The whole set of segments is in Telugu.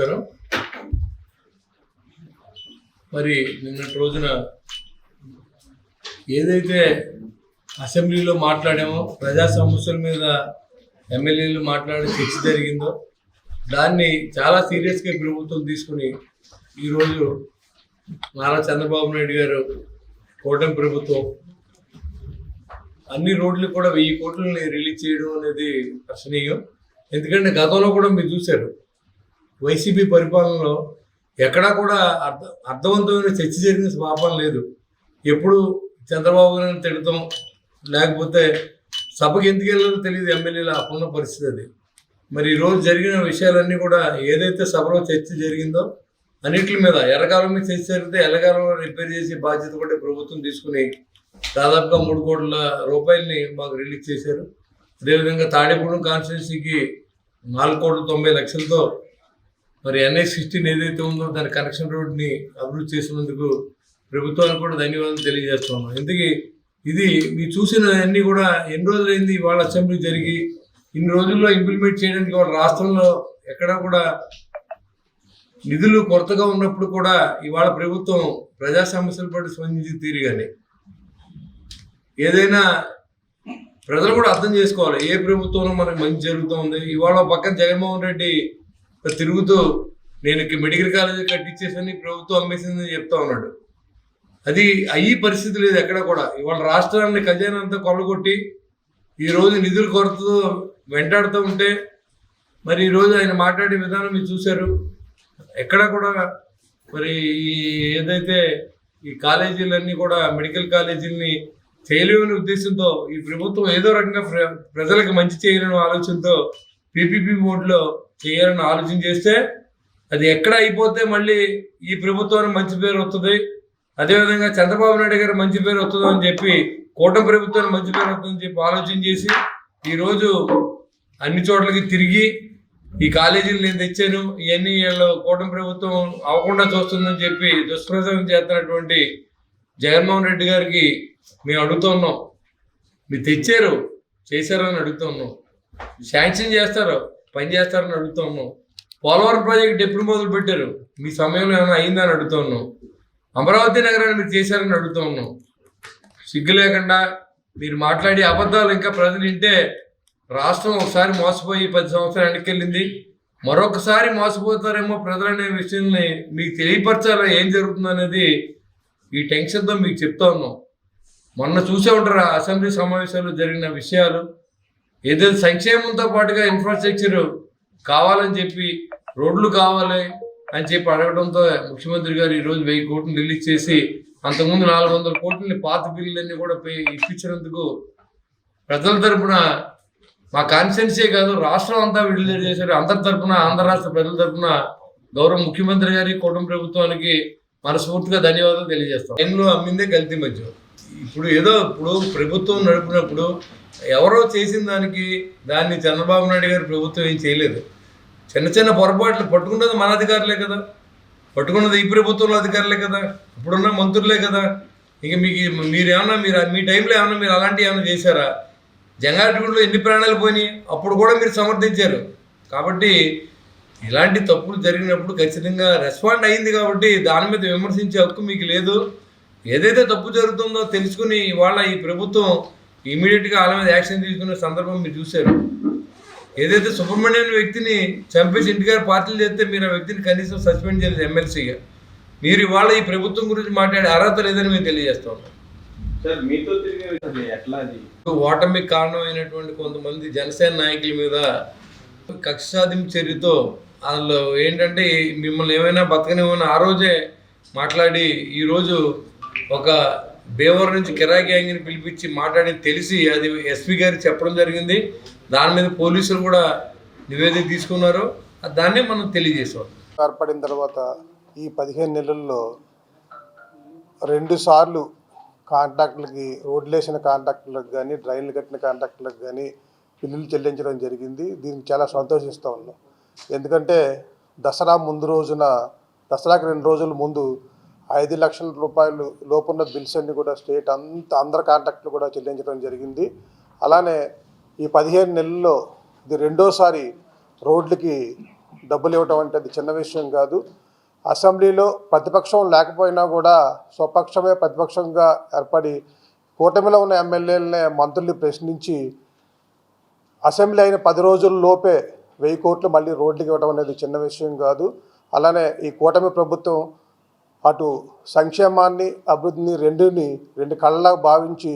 నమస్కారం. మరి నిన్నటి రోజున ఏదైతే అసెంబ్లీలో మాట్లాడామో ప్రజా సమస్యల మీద ఎమ్మెల్యేలు మాట్లాడే చర్చ జరిగిందో దాన్ని చాలా సీరియస్గా ప్రభుత్వం తీసుకుని ఈరోజు నారా చంద్రబాబు నాయుడు గారు కూటమి ప్రభుత్వం అన్ని రోడ్లు కూడా వెయ్యి కోట్లని రిలీజ్ చేయడం అనేది ప్రశ్నీయం ఎందుకంటే గతంలో కూడా మీరు చూశారు వైసీపీ పరిపాలనలో ఎక్కడా కూడా అర్థ అర్థవంతమైన చర్చ జరిగిన పాపం లేదు. ఎప్పుడు చంద్రబాబు గారిని తిడతాం లేకపోతే సభకి ఎందుకు వెళ్ళాలో తెలియదు ఎమ్మెల్యేలు అప్పున్న పరిస్థితి అది. మరి ఈరోజు జరిగిన విషయాలన్నీ కూడా ఏదైతే సభలో చర్చ జరిగిందో అన్నిటి మీద ఎర్రకాలం మీద చర్చ జరిగితే ఎర్రకాలంలో రిపేర్ చేసే బాధ్యత కూడా ప్రభుత్వం తీసుకుని దాదాపుగా మూడు కోట్ల రూపాయలని మాకు రిలీజ్ చేశారు. అదేవిధంగా తాడేపూడెం కాన్స్టిట్యున్సీకి నాలుగు కోట్ల తొంభై లక్షలతో మరి ఎన్ఐ సిక్స్టీన్ ఏదైతే ఉందో దాని కనెక్షన్ రోడ్ని అభివృద్ధి చేసినందుకు ప్రభుత్వానికి కూడా ధన్యవాదాలు తెలియజేస్తున్నాం ఎందుకు ఇది మీరు చూసిన అన్నీ కూడా ఎన్ని రోజులైంది వాళ్ళ అసెంబ్లీ జరిగి ఇన్ని రోజుల్లో ఇంప్లిమెంట్ చేయడానికి వాళ్ళ రాష్ట్రంలో ఎక్కడా కూడా నిధులు కొరతగా ఉన్నప్పుడు కూడా ఇవాళ ప్రభుత్వం ప్రజా సమస్యల పట్ల స్పందించి తీరుగానే ఏదైనా ప్రజలు కూడా అర్థం చేసుకోవాలి ఏ ప్రభుత్వంలో మనకు మంచి జరుగుతుంది. ఇవాళ పక్కన జగన్మోహన్ రెడ్డి తిరుగుతూ నేను మెడికల్ కాలేజీ కట్టించేసని ప్రభుత్వం అమ్మేసిందని చెప్తా ఉన్నాడు. అది అయ్యి పరిస్థితి లేదు ఎక్కడ కూడా. ఇవాళ రాష్ట్రాన్ని ఖజానా అంతా కొల్లగొట్టి ఈరోజు నిధుల కొరతతో వెంటాడుతూ ఉంటే మరి ఈరోజు ఆయన మాట్లాడే విధానం మీరు చూశారు. ఎక్కడ కూడా మరి ఈ ఏదైతే ఈ కాలేజీలన్నీ కూడా మెడికల్ కాలేజీలని చేయలేని ఉద్దేశంతో ఈ ప్రభుత్వం ఏదో రకంగా ప్ర- ప్రజలకు మంచి చేయాలనే ఆలోచనతో పీపీపీ మోడ్లో చేయాలని ఆలోచన చేస్తే అది ఎక్కడ అయిపోతే మళ్ళీ ఈ ప్రభుత్వానికి మంచి పేరు వస్తుంది. అదేవిధంగా చంద్రబాబు నాయుడు గారు మంచి పేరు వస్తుంది అని చెప్పి కూటమి ప్రభుత్వానికి మంచి పేరు వస్తుందని చెప్పి ఆలోచన చేసి ఈరోజు అన్ని చోట్లకి తిరిగి ఈ కాలేజీలు నేను తెచ్చాను. ఇవన్నీ వీళ్ళు కూటమి ప్రభుత్వం అవ్వకుండా చూస్తుందని చెప్పి దుష్ప్రచారం చేస్తున్నటువంటి జగన్మోహన్ రెడ్డి గారికి మేము అడుగుతున్నాం మీరు తెచ్చారు చేశారని అడుగుతున్నాం శాంక్షన్ చేస్తారు. పని చేస్తారని అడుగుతున్నాం పోలవరం ప్రాజెక్ట్ ఎప్పుడు మొదలు పెట్టారు? మీ సమయంలో ఏమైనా అయిందని అడుగుతున్నాం అమరావతి నగరాన్ని మీరు చేశారని అడుగుతూ ఉన్నాం సిగ్గు లేకుండా మీరు మాట్లాడే అబద్ధాలు ఇంకా ప్రజలు వింటే రాష్ట్రం ఒకసారి మోసపోయి పది సంవత్సరాలు వెనక్కెళ్ళింది మరొకసారి మోసపోతారేమో ప్రజలనే విషయాన్ని మీకు తెలియపరచాలా? ఏం జరుగుతుంది అనేది ఈ టెన్షన్తో మీకు చెప్తా ఉన్నాం మొన్న చూసే ఉంటారు? అసెంబ్లీ సమావేశాల్లో జరిగిన విషయాలు. ఏదైతే సంక్షేమంతో పాటుగా ఇన్ఫ్రాస్ట్రక్చర్ కావాలని చెప్పి రోడ్లు కావాలి అని చెప్పి అడగడంతో ముఖ్యమంత్రి గారు ఈరోజు వెయ్యి కోట్లు రిలీజ్ చేసి అంతకుముందు నాలుగు వందల కోట్లని పాత బిల్లులన్నీ కూడా ఇప్పించినందుకు ప్రజల తరపున మా కాన్స్టిట్యున్సీ కాదు రాష్ట్రం అంతా విడుదల చేశారు. అందరి తరపున ఆంధ్ర రాష్ట్ర ప్రజల తరపున గౌరవ ముఖ్యమంత్రి గారి కుటుంబ ప్రభుత్వానికి మనస్ఫూర్తిగా ధన్యవాదాలు తెలియజేస్తాం. ఎన్నో అమ్మిందే గల్తీ మధ్య. ఇప్పుడు ఏదో ఇప్పుడు ప్రభుత్వం నడిపినప్పుడు ఎవరో చేసిన దానికి దాన్ని చంద్రబాబు నాయుడు గారి ప్రభుత్వం ఏం చేయలేదు. చిన్న చిన్న పొరపాట్లు పట్టుకున్నది మన అధికారులే కదా. పట్టుకున్నది ఈ ప్రభుత్వంలో అధికారులే కదా. ఇప్పుడున్న మంత్రులే కదా. ఇక మీకు మీరేమన్నా మీరు మీ టైంలో ఏమన్నా మీరు అలాంటివి ఏమైనా చేశారా? జంగారెడ్డిగూడలో ఎన్ని ప్రాణాలు పోయినాయి? అప్పుడు కూడా మీరు సమర్థించారు. కాబట్టి ఇలాంటి తప్పులు జరిగినప్పుడు ఖచ్చితంగా రెస్పాండ్ అయింది కాబట్టి దాని మీద విమర్శించే హక్కు మీకు లేదు. ఏదైతే తప్పు జరుగుతుందో తెలుసుకుని ఇవాళ ఈ ప్రభుత్వం ఇమీడియట్గా వాళ్ళ మీద యాక్షన్ తీసుకునే సందర్భం మీరు చూశారు. ఏదైతే సుబ్రహ్మణ్యం వ్యక్తిని చంపేసి ఇంటికారు పార్టీలు చేస్తే మీరు ఆ వ్యక్తిని కనీసం సస్పెండ్ చేయలేదు ఎమ్మెల్సీగా మీరు ఇవాళ ఈ ప్రభుత్వం గురించి మాట్లాడే అర్హత లేదని మేము తెలియజేస్తాం ఓటమికి కారణమైనటువంటి కొంతమంది జనసేన నాయకుల మీద కక్ష సాధింపు చర్యతో వాళ్ళు ఏంటంటే మిమ్మల్ని ఏమైనా బతకనివ్వని ఆ రోజే మాట్లాడి ఈరోజు ఒక భీమవరం నుంచి కిరా గ్యాంగ్ని పిలిపించి మాట్లాడి తెలిసి అది ఎస్పీ గారికి చెప్పడం జరిగింది. దాని మీద పోలీసులు కూడా నివేదిక తీసుకున్నారు. దాన్నే మనం తెలియజేసాం ఏర్పడిన తర్వాత ఈ పదిహేను నెలల్లో రెండు సార్లు కాంట్రాక్టులకి రోడ్లు వేసిన కాంట్రాక్టులకు కానీ డ్రైన్లు కట్టిన కాంట్రాక్టులకు కానీ బిల్లులు చెల్లించడం జరిగింది. దీనికి చాలా సంతోషిస్తూ ఉన్నాం ఎందుకంటే దసరా ముందు రోజున దసరాకి రెండు రోజుల ముందు ఐదు లక్షల రూపాయలు లోపున్న బిల్స్ అన్ని కూడా స్టేట్ అంత అందరి కాంట్రాక్టులు కూడా చెల్లించడం జరిగింది. అలానే ఈ పదిహేను నెలల్లో ఇది రెండోసారి రోడ్లకి డబ్బులు ఇవ్వటం అంటే అది చిన్న విషయం కాదు. అసెంబ్లీలో ప్రతిపక్షం లేకపోయినా కూడా స్వపక్షమే ప్రతిపక్షంగా ఏర్పడి కూటమిలో ఉన్న ఎమ్మెల్యేలనే మంత్రుల్ని ప్రశ్నించి అసెంబ్లీ అయిన పది రోజుల లోపే వెయ్యి కోట్లు మళ్ళీ రోడ్లకి ఇవ్వడం అనేది చిన్న విషయం కాదు. అలానే ఈ కూటమి ప్రభుత్వం అటు సంక్షేమాన్ని అభివృద్ధిని రెండుని రెండు కళ్ళలా భావించి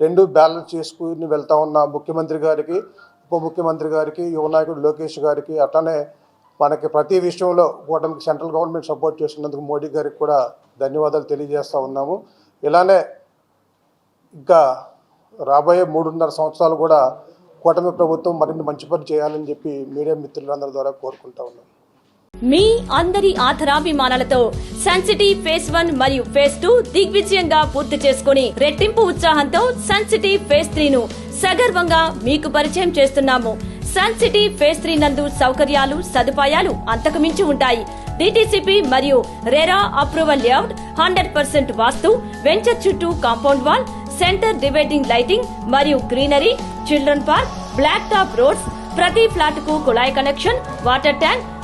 రెండు బ్యాలెన్స్ చేసుకుని వెళ్తా ఉన్న ముఖ్యమంత్రి గారికి ఉప ముఖ్యమంత్రి గారికి యువ నాయకుడు లోకేష్ గారికి అట్లనే మనకి ప్రతి విషయంలో కూటమికి సెంట్రల్ గవర్నమెంట్ సపోర్ట్ చేసినందుకు మోడీ గారికి కూడా ధన్యవాదాలు తెలియజేస్తూ ఉన్నాము. ఇలానే ఇంకా రాబోయే మూడున్నర సంవత్సరాలు కూడా కూటమి ప్రభుత్వం మరిన్ని మంచి పని చేయాలని చెప్పి మీడియా మిత్రులందరి ద్వారా కోరుకుంటా ఉన్నాం. మీ అందరి ఆధరాభిమానాలతో సన్సిటీ ఫేస్ వన్ మరియు ఫేస్ టూ దిగ్విజయంగా పూర్తి చేసుకుని రెట్టింపు ఉత్సాహంతో సన్సిటీ ఫేస్ త్రీ ను సగర్వంగా మీకు పరిచయం చేస్తున్నాము. సన్సిటీ ఫేస్ త్రీ నందు సౌకర్యాలు సదుపాయాలు అంతకుమించి ఉంటాయి. డిటిసిపి మరియు RERA approval layout hundred percent vastu venture చుట్టూ compound wall centre dividing lighting మరియు greenery children park black top roads ప్రతి ఫ్లాట్కు కుళాయి connection water tank